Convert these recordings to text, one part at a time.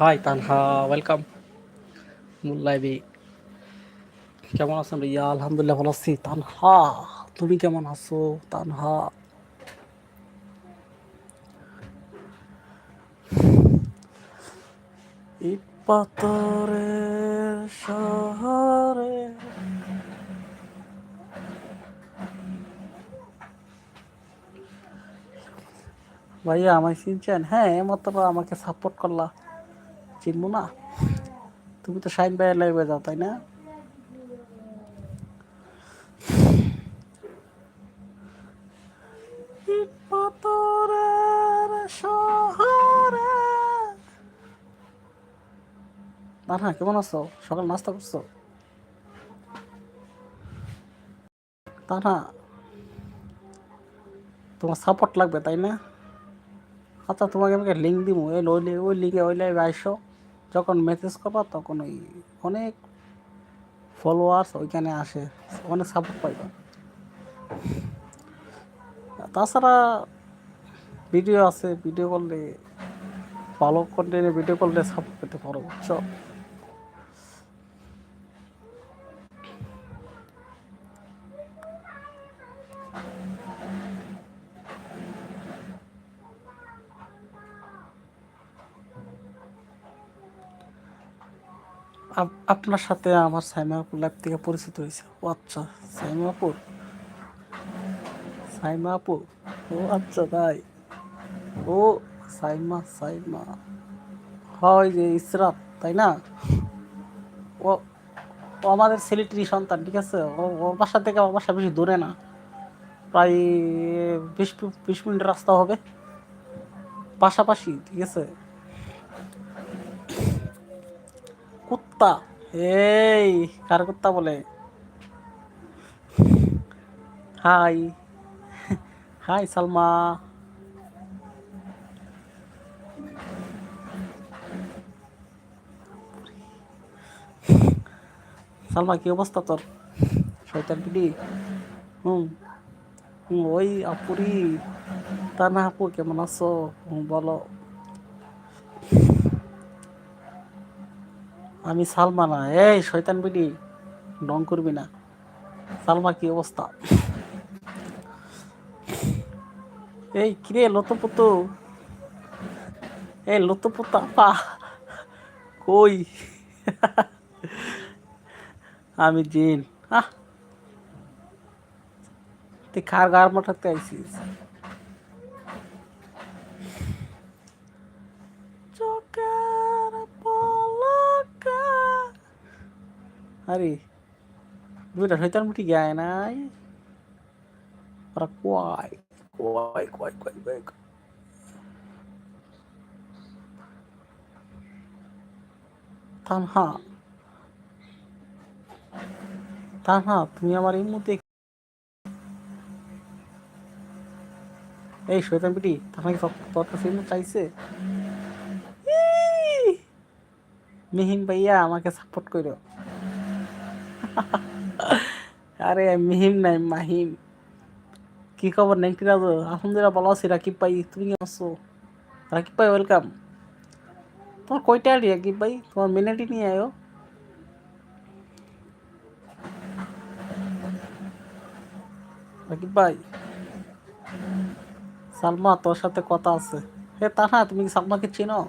High Tanha welcome মুল্লাইবি কেমন আছেন ভাইয়া? আলহামদুলিল্লাহ ভালো আছি। তানহা, তুমি কেমন আছো? তানহা। ইট পাথরের শহরে ভাইয়া, আমায় চিনছেন? হ্যাঁ এমত আমাকে সাপোর্ট করলা। চিনবো না। তুমি তো শাইন ভাইয়ের লাইভে যাও তাই না? না কেমন আছো? সকাল নাস্তা করছ? তা না তোমার সাপোর্ট লাগবে তাই না? আচ্ছা তোমাকে আমাকে লিঙ্ক দিব ওই ওই লিঙ্কে ওই লাইভে আইসো। যখন মেসেজ করবা তখন ওই অনেক ফলোয়ার্স ওইখানে আসে অনেক সাপোর্ট পাইবা তাছাড়া ভিডিও আছে ভিডিও করলে, ভালো কন্টেন্টে ভিডিও করলে সাপোর্ট পেতে পারো, বুঝছ? আপনার সাথে আমার সাইমাপুর ল্যাব থেকে পরিচিত হয়েছে। ও আচ্ছা সাইমাপুর? সাইমাপুর? ও আচ্ছা তাই ও সাইমা সাইমা। হয় যে ইসরাত, তাই না? ও ও আমাদের সিলেটির সন্তান, ঠিক আছে? ওর বাসা থেকে আমার বাসা বেশি দূরে না। প্রায় বিশ বিশ মিনিট রাস্তা হবে। পাশাপাশি, ঠিক আছে? কুত্তা। এই কার কুত্তা বলে? হাই। হাই, সালমা। সালমা, কি অবস্থা তোর? শয়তান পিডি হুম। ওই আপুরি। তা না আপু, কেমন আছো? বলো। আমি সালমা না। এই, শয়তান বিডি, ডং করবি না। সালমা, কি অবস্থা? এই, কিরে, লতপুতু? এই, লতপুত আপা, কই? আমি জিন। আহ! তুই খার গার মাঠাতে আইসিস আরে, দুইটা শৈতান মুঠি গায় নাই? কয় কয় কয় কয় কয় তানহা তানহা, তুমি আমার এই মুহূর্তে এই শৈতান পিটি, তানহা কি চাইছে! মিহিন ভাইয়া, আমাকে সাপোর্ট করো আরে মিহিম নাই, মাহিম। কি খবর নেংটি রাজু আলহামদুলিল্লাহ ভালো আছি, রাকিব ভাই, তুমি কেমন আছো? রাকিব ভাই ওয়েলকাম তোমার কয়টা আইডি, রাকিব ভাই? তোমার মিনাটি নিয়ে আয়ো। রাকিব ভাই, সালমা তোর সাথে কথা আছে। হে তাহা তুমি কি সালমাকে চিনো?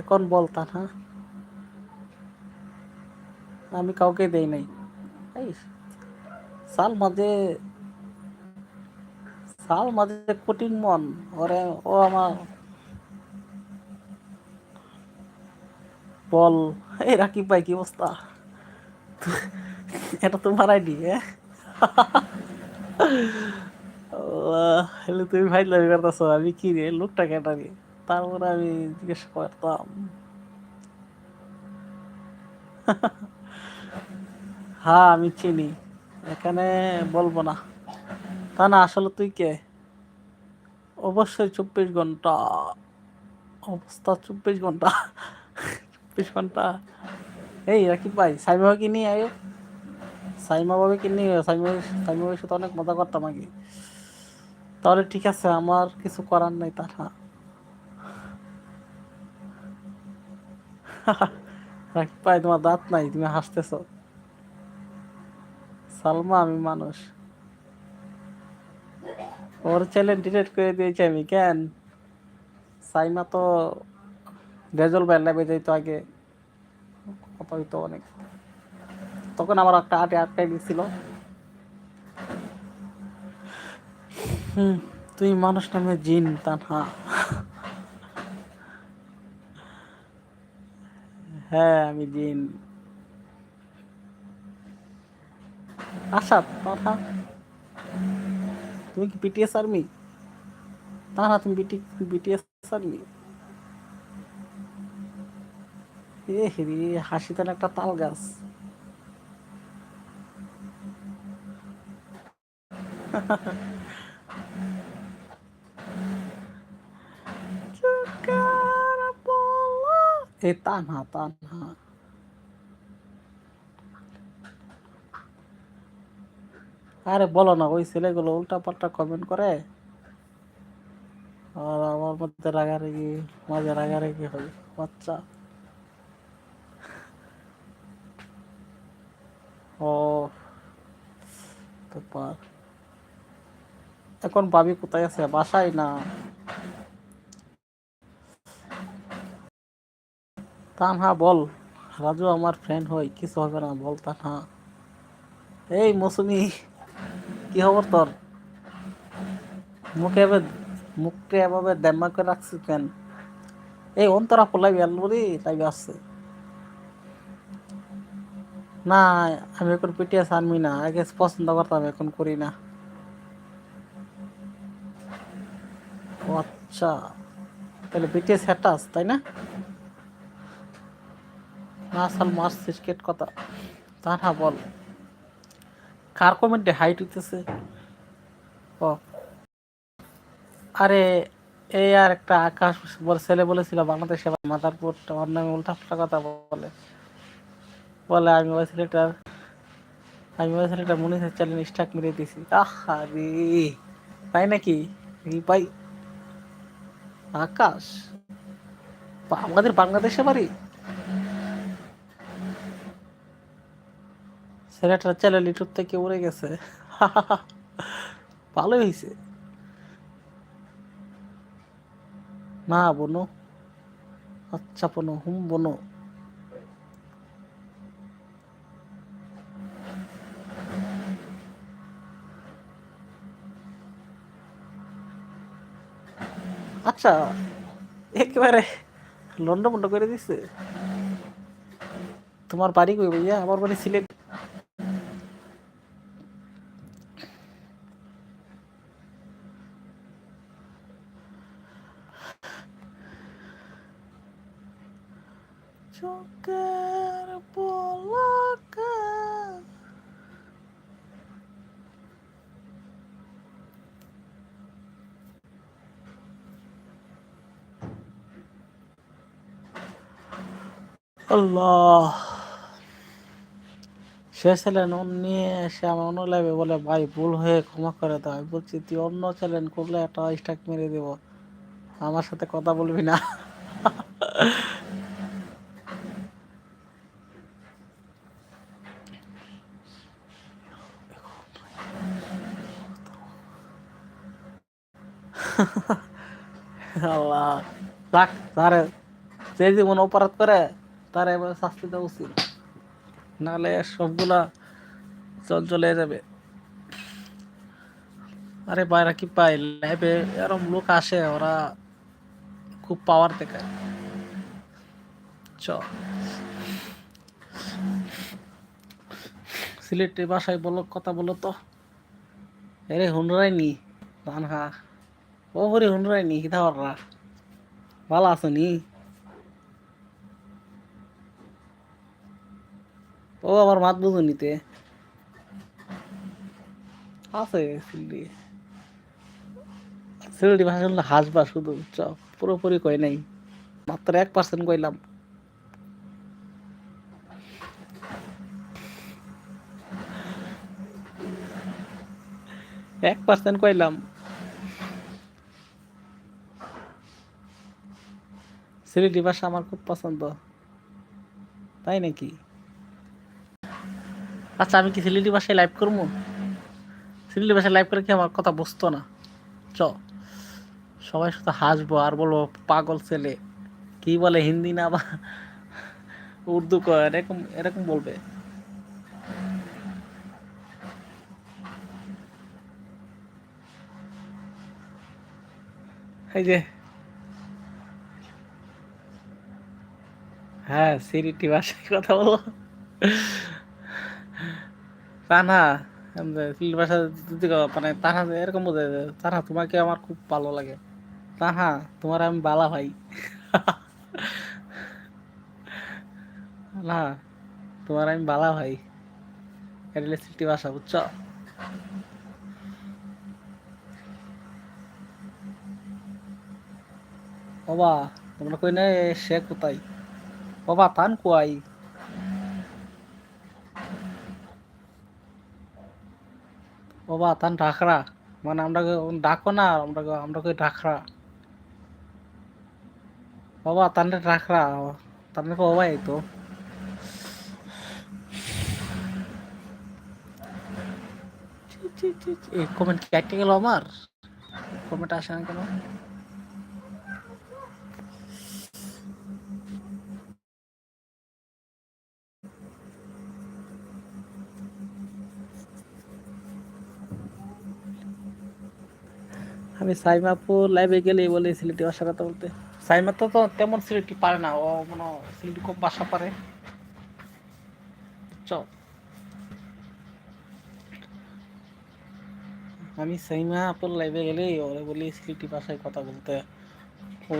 এখন বল তাহা আমি কাউকে দেই নাই। সাল মাঝে সাল মাঝে কঠিন মন, ওরে, ও আমার, বল, এই রাকিব ভাই কি অবস্থা? এটা তোমার আইডি হ্যাঁ তুমি ভাই লাগি করতেছো আমি কি রে, লোকটা কেটা রে? তারপরে আমি জিজ্ঞেস করতাম। হ্যাঁ আমি চিনি। এখানে বলব না। তা না, আসলে তুই কে? অবশ্যই চব্বিশ ঘণ্টা। অবস্থা চব্বিশ ঘণ্টা। চব্বিশ ঘণ্টা। এই, রাকিব ভাই সাইমা কি নিয়ে আয়ো। সাইমা বাবা কি নিয়ে সাইমা সাইমা বাবার সাথে অনেক মজা করতাম আগে। তাহলে ঠিক আছে, আমার কিছু করার নাই তার হ্যাঁ। রাখি ভাই, তোমার দাঁত নাই, তুমি হাসতেছ। সালমা আমি মানুষ। ওর চ্যালেঞ্জ ডিলেট করে দিয়েছি আমি, কেন? সাইমা তো রেজল বেলা বেজে তো আগে। কথা হইতো অনেক। তখন আমার একটা আটে আটকাই দিছিল হুম, তুই মানুষ নামে জিন, তানহা। হ্যাঁ আমি জিন। আশা তানহা তুমি কি বিটিএস আর্মি তানহা তুমি বিটি বিটিএস আর্মি এ রে হাসিতেন একটা তাল গাছ। এ তানহা তানহা। আরে বলো না, ওই ছেলেগুলো উল্টা পাল্টা কমেন্ট করে। আর আমার মধ্যে রাগারাগি, মাঝে রাগারাগি হয়, বাচ্চা। ও ব্যাপার এখন ভাবি কোথায় আছে? বাসায় না? তানহা, বল। রাজু আমার ফ্রেন্ড হই কিছু হবে না, বল তানহা। এই, মৌসুমি। কি খবর তোর? মুখে এবার মুখটা এভাবে দেমা করে রাখছিস কেন? এই অন্তরা পোলাই বেলবরি তাই আসছে। না, আমি এখন পিটিএস আনবি না, আগে পছন্দ করতাম, এখন করি না। আচ্ছা তাহলে বিটিএস হ্যাটাস তাই না? না সাল মাস ক্রিকেট কথা। তা না বল। কার কমেন্টে হাইট হইতেছে? ও। আরে এই আর একটা আকাশ বলে, ছেলে বলেছিল বাংলাদেশে মাদারপুর ওর নামে উল্টা পাল্টা কথা বলে। বলে, আমি ওই ছেলেটার, আমি ওই ছেলেটা মনে হচ্ছে চ্যালেঞ্জ স্টাক মেরে দিয়েছি। আহা রে, তাই নাকি? ভাই, আকাশ? আমাদের বাংলাদেশে বাড়ি? ছেলেটার চ্যানেল ইউটিউব থেকে উড়ে গেছে। ভালো হয়েছে না, বোনো। আচ্ছা বোনো, হুম, বোনো। আচ্ছা একেবারে লন্ড মন্ড করে দিছে। তোমার বাড়ি কই ভাইয়া? আমার বাড়ি সিলেট। আল্লাহ। সে ছিলেন নিয়ে এসে আমার অন্য লাইভে বলে, ভাই, ভুল হয়ে ক্ষমা করে দাও। আমি বলছি, তুই অন্য চ্যানেল করলে একটা স্টাক মেরে দেব। আমার সাথে কথা বলবি না। আল্লাহ। তারে যে জীবন অপরাধ করে তার এবার শাস্তি দেওয়া উচিত। নাহলে সবগুলা চল চলে যাবে। আরে বাইরা কি পাই ল্যাবে এরম লোক আসে, ওরা খুব পাওয়ার দেখায়। চ। সিলেটের ভাষায় বলো, কথা বলো তো। এরে হুনরাই নি ধান খা ও হরে হুনরাই নি কিতা ভালো আছো নি? ও আমার মাত বুঝো নিতে। আছে সিলডি সিলডি ভাষা শুনলে হাসবা শুধু, চ, পুরোপুরি কই নাই। মাত্র এক পার্সেন্ট কইলাম। এক পার্সেন্ট কইলাম। সিলেটি ভাষা আমার খুব পছন্দ। তাই নাকি? আচ্ছা আমি কি সিলেটি ভাষায় লাইভ করব? সিলেটি ভাষায় লাইভ করে কি আমার কথা বুঝতো না? চ। সবাই শুধু হাসবো আর বলব, পাগল ছেলে। কি বলে হিন্দি না বা উর্দু কয়? এরকম এরকম বলবে। এই যে। হ্যাঁ সিরিটি ভাষায় কথা বলো। তা না সিলেট ভাষা যদি মানে তাহা এরকম বোঝায় তাহা তোমাকে আমার খুব ভালো লাগে। তাহা তোমার আমি বালা ভাই। না তোমার আমি বালা ভাই। এটা সিলেটি ভাষা বুঝছ? বাবা, তোমরা কই না সে কোথায়? বাবা, তান কোয়াই বাবা, তান ঢাকরা। মানে আমরা ডাকো না আমরা আমরা কই ঢাকরা। বাবা তান ঢাকরা তানটা বাবা এই তো। এই কমেন্ট কেটে গেল আমার? কমেন্ট আসে না কেন? আমি সাইমাপুর লাইভে গেলে বলে সিলেটি ভাষা কথা বলতে। সাইমা তো তো তেমন সিলেটি পারে না, ও মনে সিলেটি খুব ভাষা পারে। চ আমি সাইমা আপুর লাইভে গেলে ওরে বলি সিলেটি ভাষায় কথা বলতে। ও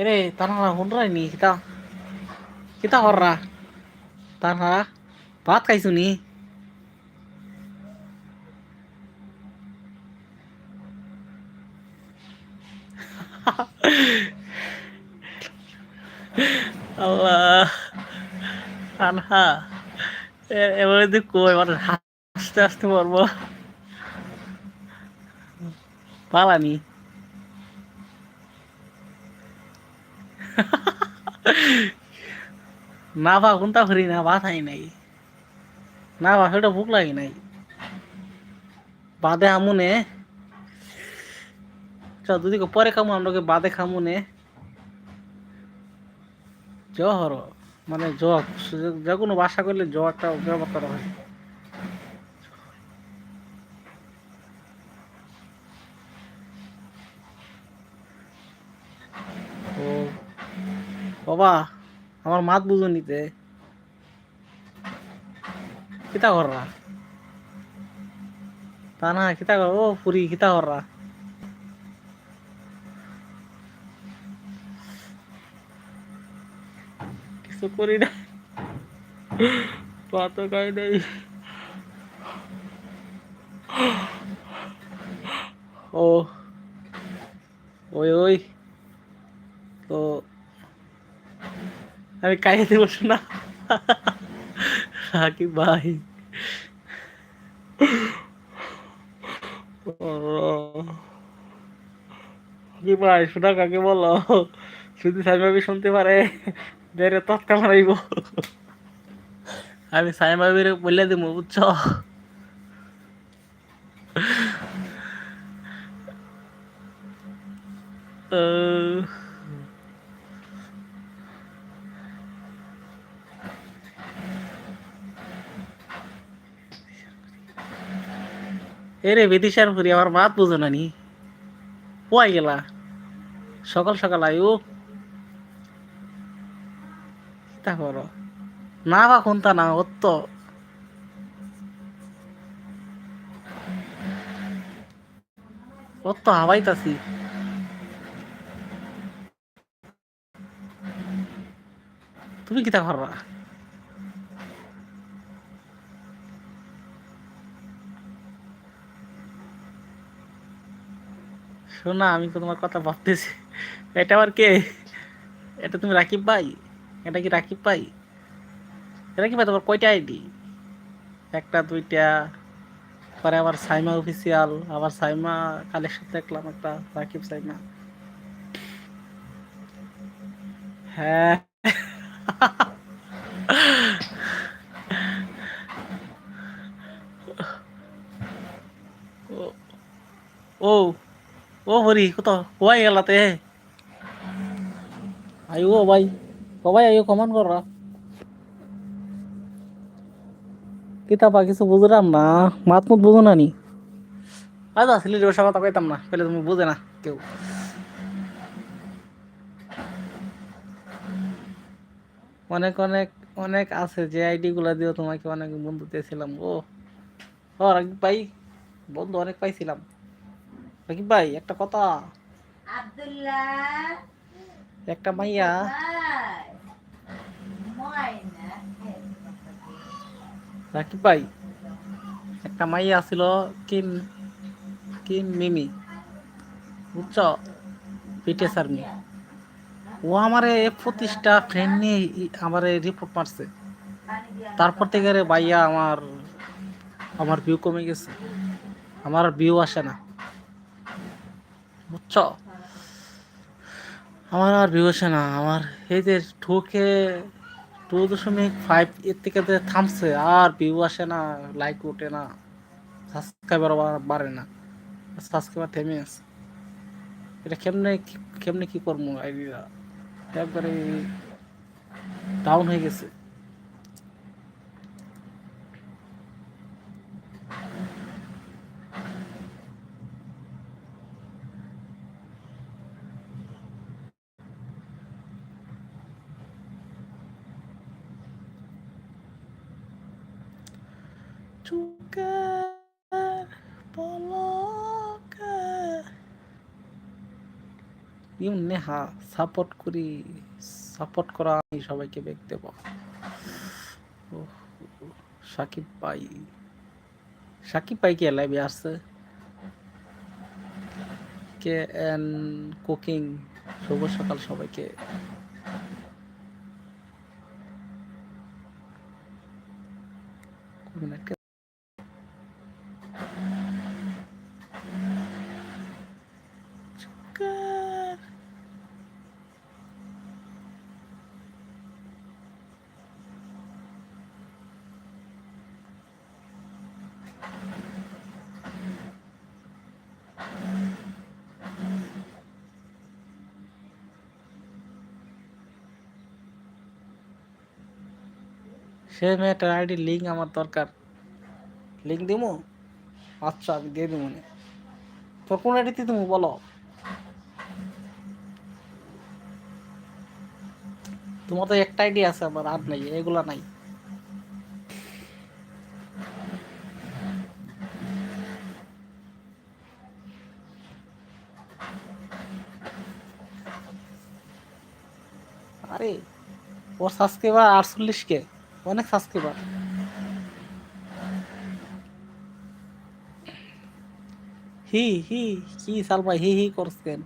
এরে, তারা হুনরাই নি কিতা? কিতা হররা? তারা ভাত খাইছু নি? আল্লাহ। আনহা এবারে তুই কই মানে হাসতে হাসতে মরবো। পালানি না বা কোনটা করি না খাই নাই। না বা সেটা ভুক লাগি নাই। বাদে আমুনে চল দুদি পরে খামু, আমরা বাদে খামুনে জ্বর মানে জ্বর যে কোনো বাসা করলে জ্বর একটা ব্যবহার করা হয়। ও বাবা, আমার মাত বুঝো নিতে। কিতা কররা তা না কিতা কর ও, পুরি কিতা কররা কিছু করি না। পা তো খাই নাই। ও, ওই ওই। তো, আমি খাইতে বসো না রাকি ভাই। কি ভাই শোনা কাকে বলো? শুধু সাইমাবি শুনতে পারে। বেরে তৎকা মারাইব আমি সাইমাবির বলে দিব বুঝছ এরে বিদিশার ফুরি আমার মাত বুঝো না নি পোয়াই গেলা সকাল সকাল আয়ু তা করো। না বা কোনটা না, ওর তো। ওর তো হাওয়াইতাছি তুমি কিতা করবা? শোনা, আমি তো তোমার কথা ভাবতেছি। এটা আবার কে? এটা তুমি রাকিব ভাই? এটা কি রাকিব ভাই রাকিব ভাই তোমার কয়টা আইডি একটা, দুইটা, পরে আবার সাইমা অফিসিয়াল আবার সাইমা কালেকশন দেখলাম একটা, রাকিব সাইমা। হ্যাঁ। ও ও হরি, কত? কবাই গেলাতে। আয়ু ও ভাই। কবাই আয়ু কমান কর। কিতাবা কিছু বুঝলাম না মাত মুত বুঝো না নি। আচ্ছা সিলির বসে কথা কইতাম না পেলে তুমি বুঝে না কেউ। অনেক অনেক অনেক আছে যে আইডি গুলা দিও তোমাকে অনেক বন্ধু দিয়েছিলাম ও রাকিব ভাই বন্ধু অনেক পাইছিলাম। রাকিব ভাই একটা কথা। আব্দুল্লাহ। একটা মাইয়া। রাকিব ভাই, একটা মাইয়া ছিল কিম কিম মিমি, বুঝছ? পিটিএস আর্মি ও আমারে প্রতিষ্ঠা ফ্রেন্ড নিয়ে আমারে রিপোর্ট মারছে। তারপর থেকে রে ভাইয়া আমার আমার ভিউ কমে গেছে। আমার ভিউ আসে না। বুঝছ? আমার আর ভিউ আসে না। আমার এই যে ঠুকে টু দশমিক ফাইভ এর থেকে থামছে, আর ভিউ আসে না লাইক ওঠে না সাবস্ক্রাইবার বাড়ে না সাবস্ক্রাইবার থেমে আছে। এটা কেমনে কেমনে কি করব আইডিয়া একবারে ডাউন হয়ে গেছে। ইউ নেহা, সাপোর্ট করি, সাপোর্ট করা আমি সবাইকে বেগ দেব। সাকিব ভাই। সাকিব ভাই কে লাইভে আসছে? কে এন কুকিং, শুভ সকাল সবাইকে। সে মেয়েটার আইডি লিঙ্ক আমার দরকার। লিঙ্ক দিমু? আচ্ছা আমি দিয়ে দিব মনে তোর কোন আইডিতে তুমি বলো? তোমার তো একটা আইডি আছে, আবার আর নাই, এগুলা নাই। আরে, ওর সাবস্ক্রাইবার আটচল্লিশ কে? অনেক সাবস্ক্রাইবার। হি হি কি সালমা হি হি করছেন